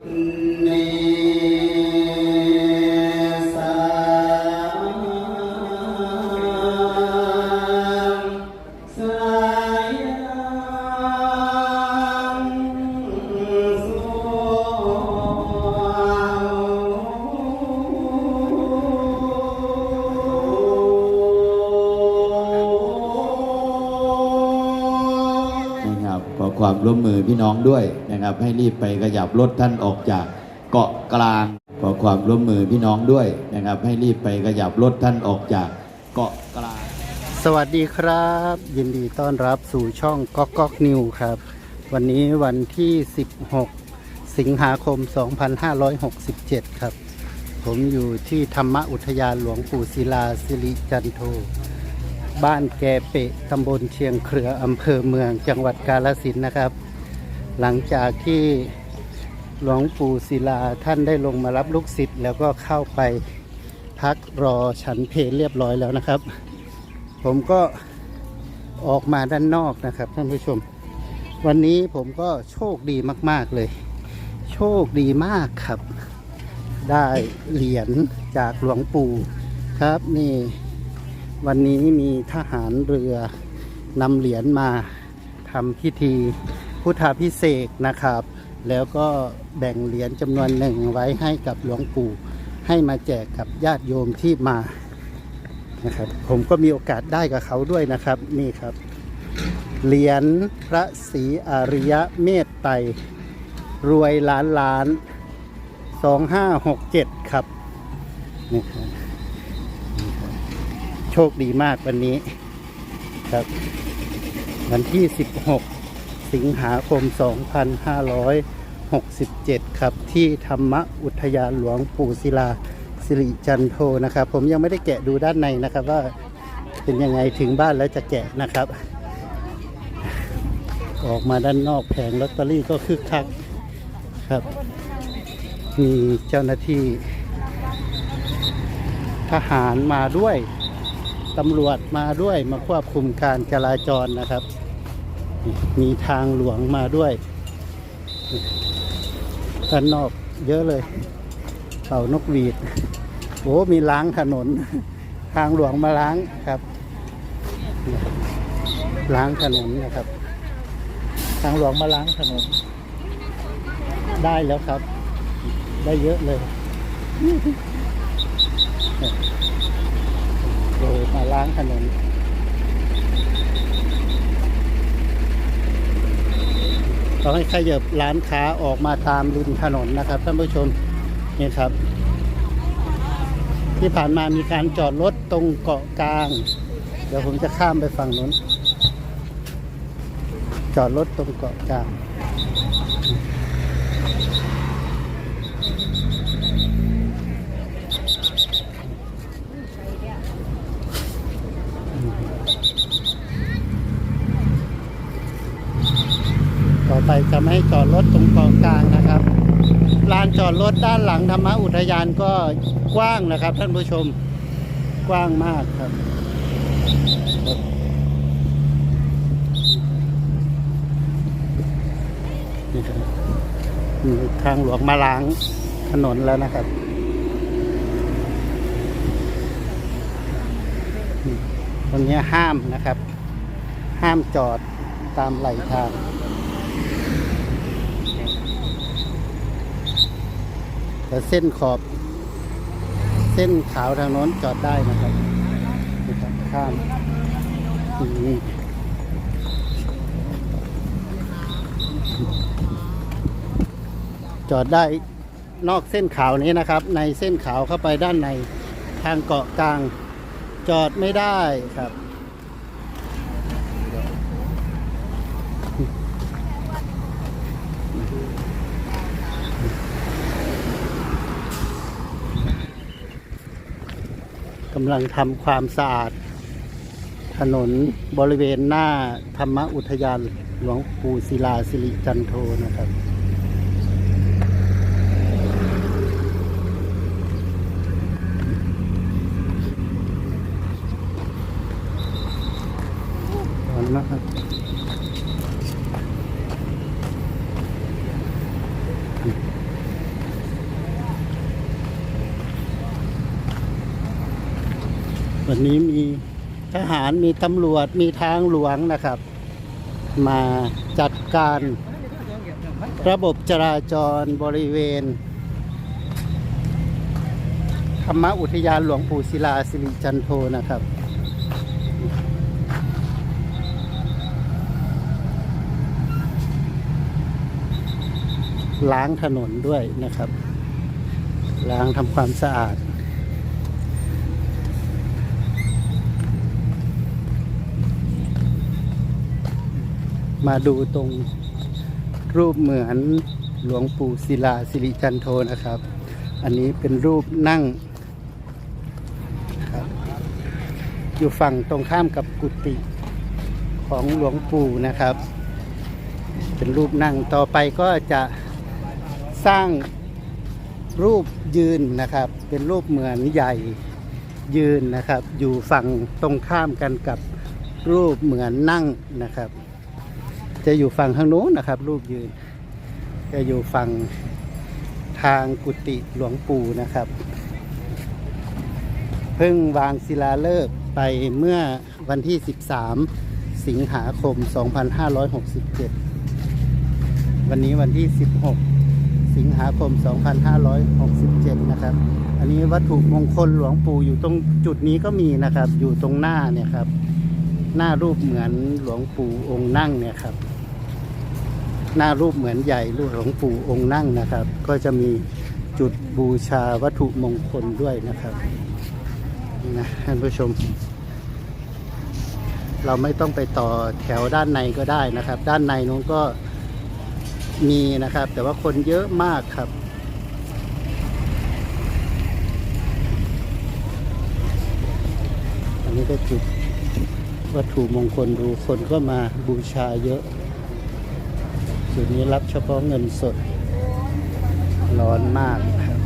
เความร่วมมือพี่น้องด้วยนะครับ ให้รีบไปขยับรถท่านออกจากเกาะกลางขอความร่วมมือพี่น้องด้วยนะครับ ให้รีบไปขยับรถท่านออกจากเกาะกลาง สวัสดีครับ ยินดีต้อนรับสู่ช่องก๊อกก๊อกนิวครับ วันนี้วันที่ 16 สิงหาคม 2567 ครับ ผมอยู่ที่ธรรมอุทยานหลวงปู่ศิลาสิริจันโท บ้านแกเปะตำบลเชียงเครืออำเภอเมืองจังหวัดกาลสินนะครับ หลังจากที่หลวงปู่ศิลาท่านได้ลงมารับลูกศิษย์แล้วก็เข้าไปพักรอฉันเพลเรียบร้อยแล้วนะครับ ผมก็ออกมาด้านนอกนะครับท่านผู้ชม วันนี้ผมก็โชคดีมาก ๆเลย โชคดีมากครับ ได้เหรียญจากหลวงปู่ครับนี่ วันนี้มีทหารเรือนำเหรียญมาทำพิธีพุทธาพิเศษนะครับ แล้วก็แบ่งเหรียญจำนวนหนึ่งไว้ให้กับหลวงปู่ ให้มาแจกกับญาติโยมที่มานะครับผมก็มีโอกาสได้กับเขาด้วยนะครับนี่ครับ เหรียญพระศรีอริยะเมตไตรรวยล้านล้านสองห้าหกเจ็ดครับนี่ครับ ชคดีมากวันนี้ครับ วันที่ 16 สิงหาคม 2567 ครับ ที่ธรรมอุทยานหลวงปู่ศิลาสิริจันโทนะครับ ผมยังไม่ได้แกะดูด้านในนะครับว่าเป็นยังไงถึงบ้านแล้วจะแกะนะครับ ออกมาด้านนอกแผงลอตเตอรี่ก็คึกคักครับ มีเจ้าหน้าที่ทหารมาด้วย ตำรวจมาด้วยมาควบคุมการจราจรนะครับ มีทางหลวงมาด้วยด้านนอกเยอะเลยเป่านกหวีดโอ้มีล้างถนน ทางหลวงมาล้างครับ ล้างถนนนะครับ ทางหลวงมาล้างถนน ได้แล้วครับ ได้เยอะเลย โดยมาล้างถนนต้องให้ขยับร้านค้าออกมาตามริมถนนนะครับท่านผู้ชมนี่ครับ ที่ผ่านมามีการจอดรถตรงเกาะกลาง เดี๋ยวผมจะข้ามไปฝั่งนู้น จอดรถตรงเกาะกลาง ต่อไปจะไม่ให้จอดรถตรงกาะกลางนะครับลานจอดรถด้านหลังธรรมอุทยานก็กว้างนะครับ ท่านผู้ชมกว้างมากครับนี่ทางหลวงมาล้างถนนแล้วนะครับตรงนี้ห้ามนะครับ ห้ามจอดตามไหลทาง แต่เส้นขอบ เส้นขาวทางโน้นจอดได้นะครับข้ามจอดได้นอกเส้นขาวนี้นะครับ ในเส้นขาวเข้าไปด้านในทางเกาะกลาง จอดไม่ได้ครับำลังทำความสะอาด ถนนบริเวณหน้าธรรมอุทยานหลวงปู่ศิลาสิริจันโทนะครับร้อนมากครับ วันนี้มีทหารมีตำรวจมีทางหลวงนะครับ มาจัดการระบบจราจรบริเวณ ธรรมอุทยานหลวงปู่ศิลาสิริจันโทนะครับล้างถนนด้วยนะครับ ล้างทำความสะอาด มาดูตรงรูปเหมือนหลวงปู่ศิลาสิริจันโทนะครับ อันนี้เป็นรูปนั่งครับอยู่ฝั่งตรงข้ามกับกุฏิของหลวงปู่นะครับ เป็นรูปนั่งต่อไปก็จะสร้างรูปยืนนะครับ เป็นรูปเหมือนใหญ่ยืนนะครับ อยู่ฝั่งตรงข้ามกันกับรูปเหมือนนั่งนะครับ จะอยู่ฝั่งข้างโน้นนะครับรูปยืน จะอยู่ฝั่งทางกุฏิหลวงปู่นะครับ เพิ่งวางศิลาฤกษ์ไปเมื่อวันที่ 13 สิงหาคม 2567 วันนี้วันที่ 16 สิงหาคม 2567 นะครับ อันนี้วัตถุมงคลหลวงปู่อยู่ตรงจุดนี้ก็มีนะครับ อยู่ตรงหน้าเนี่ยครับ หน้ารูปเหมือนหลวงปู่องค์นั่งเนี่ยครับ หน้ารูปเหมือนใหญ่รูปหลวงปู่องค์นั่งนะครับ ก็จะมีจุดบูชาวัตถุมงคลด้วยนะครับนี่นะท่านผู้ชม เราไม่ต้องไปต่อแถวด้านในก็ได้นะครับ ด้านในนู้นก็มีนะครับ แต่ว่าคนเยอะมากครับอันนี้ก็จุดวัตถุมงคลดูคนก็มาบูชาเยอะ จุดนี้รับเฉพาะเงินสด ร้อนมากครับ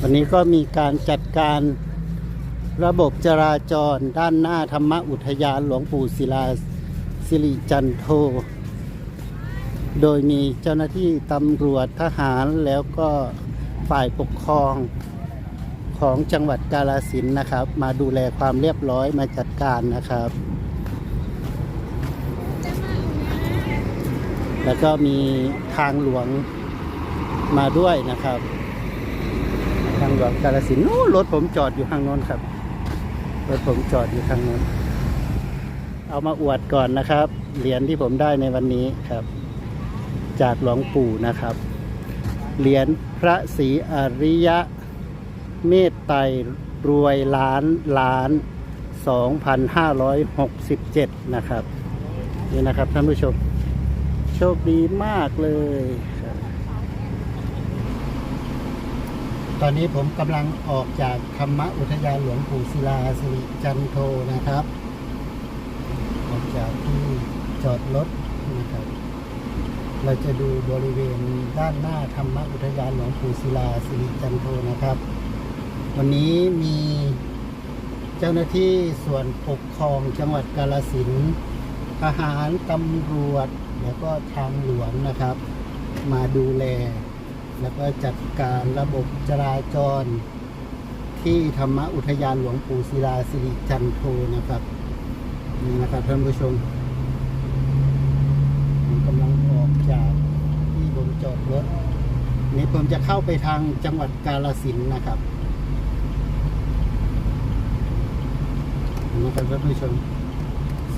วันนี้ก็มีการจัดการระบบจราจรด้านหน้าธรรมอุทยานหลวงปู่ศิลาสิริจันโท โดยมีเจ้าหน้าที่ตำรวจทหารแล้วก็ฝ่ายปกครองของจังหวัดกาลสินนะครับ มาดูแลความเรียบร้อยมาจัดการนะครับ แล้วก็มีทางหลวงมาด้วยนะครับ ทางหลวงกาลสินนู้รถผมจอดอยู่ข้างโน้นครับรถผมจอดอยู่ข้างโน้นเอามาอวดก่อนนะครับเหรียญที่ผมได้ในวันนี้ครับ จากหลวงปู่นะครับ เหรียญพระศรีอริยะ เมตไตรรวยล้านล้าน 2,567 นะครับ นี่นะครับท่านผู้ชม โชคดีมากเลย ตอนนี้ผมกำลังออกจากธรรมอุทยานหลวงปู่ศิลาสิริจันโทนะครับ ออกจากที่จอดรถ เราจะดูบริเวณด้านหน้าธรรมอุทยานหลวงปู่ศิลาสิริจันโทนะครับ วันนี้มีเจ้าหน้าที่ส่วนปกครองจังหวัดกาลสินทหารตำรวจ แล้วก็ทางหลวงนะครับ มาดูแล แล้วก็จัดการระบบจราจร ที่ธรรมอุทยานหลวงปู่ศิลาสิริจันโทนะครับนี่นะครับท่านผู้ชมกำลังออกจากที่ผมจอดรถ นี่ผมจะเข้าไปทางจังหวัดกาลสินนะครับนะครับท่านผู้ชม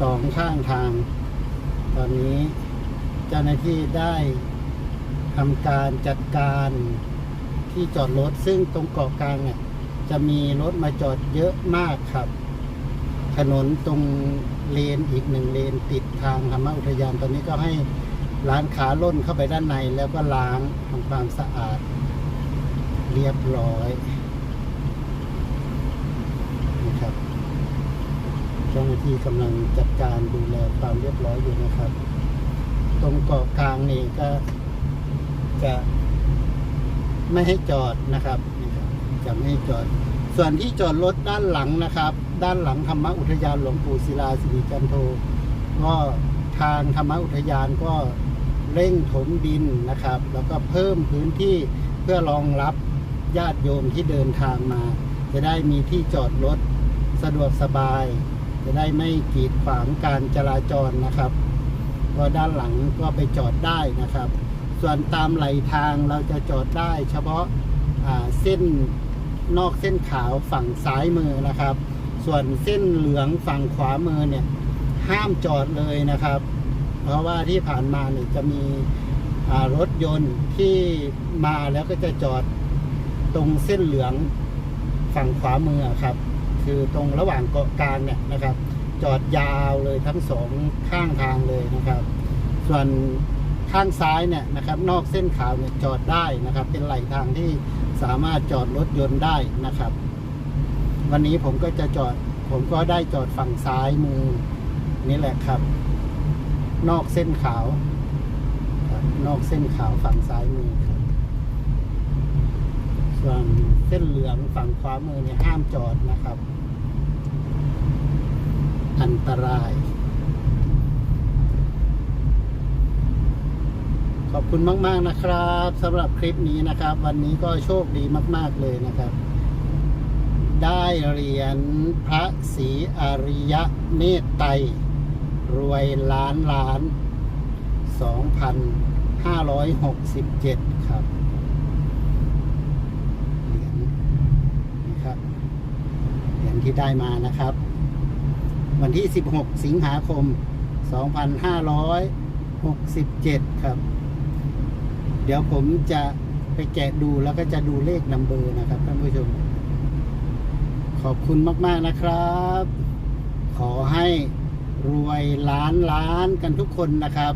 สองข้างทาง ตอนนี้เจ้าหน้าที่ได้ทำการจัดการที่จอดรถซึ่งตรงเกาะกลางเนี่ยจะมีรถมาจอดเยอะมากครับ ถนนตรงเลนอีกหนึ่งเลนติดทางธรรมอุทยานตอนนี้ก็ให้ ร้านขาล่นเข้าไปด้านในแล้วก็ล้างทำความสะอาด เรียบร้อยนะครับเจ้าหน้าที่กำลังจัดการดูแลความเรียบร้อยอยู่นะครับ ตรงเกาะกลางนี่ก็จะไม่ให้จอดนะครับนะครับจะไม่ให้จอด ส่วนที่จอดรถด้านหลังนะครับ ด้านหลังธรรมอุทยานหลวงปู่ศิลาสิริจันโทก็ทางธรรมอุทยานก็ เร่งถมดินนะครับ แล้วก็เพิ่มพื้นที่เพื่อรองรับญาติโยมที่เดินทางมา จะได้มีที่จอดรถสะดวกสบาย จะได้ไม่กีดขวางการจราจรนะครับ ก็ด้านหลังก็ไปจอดได้นะครับ ส่วนตามไหลทางเราจะจอดได้ เฉพาะาเส้นนอกเส้นขาวฝั่งซ้ายมือนะครับ ส่วนเส้นเหลืองฝั่งขวามือเนี่ยห้ามจอดเลยนะครับ เพราะว่าที่ผ่านมาเนี่ยจะมีรถยนต์ที่มาแล้วก็จะจอดตรงเส้นเหลืองฝั่งขวามือครับ คือตรงระหว่างเกาะกลางเนี่ยนะครับ จอดยาวเลยทั้งสองข้างทางเลยนะครับ ส่วนข้างซ้ายเนี่ยนะครับ นอกเส้นขาวเนี่ยจอดได้นะครับ เป็นไหลทางที่สามารถจอดรถยนต์ได้นะครับ วันนี้ผมก็จะจอด ผมก็ได้จอดฝั่งซ้ายมือนี่แหละครับ นอกเส้นขาวครับนอกเส้นขาวฝั่งซ้ายมือครับ ส่วนเส้นเหลืองฝั่งขวามือเนี่ยห้ามจอดนะครับ อันตราย ขอบคุณมาก ๆ นะครับสำหรับคลิปนี้นะครับ วันนี้ก็โชคดีมาก ๆ เลยนะครับ ได้เหรียญพระศรีอริยะเมตไตร รวยล้านล้าน 2,567 ครับ เหรียญนี่ครับ เหรียญที่ได้มานะครับ วันที่ 16 สิงหาคม 2567 ครับ เดี๋ยวผมจะไปแกะดูแล้วก็จะดูเลขนัมเบอร์นะครับท่านผู้ชม ขอบคุณมาก ๆ นะครับ ขอให้ รวยล้านล้านกันทุกคนนะครับ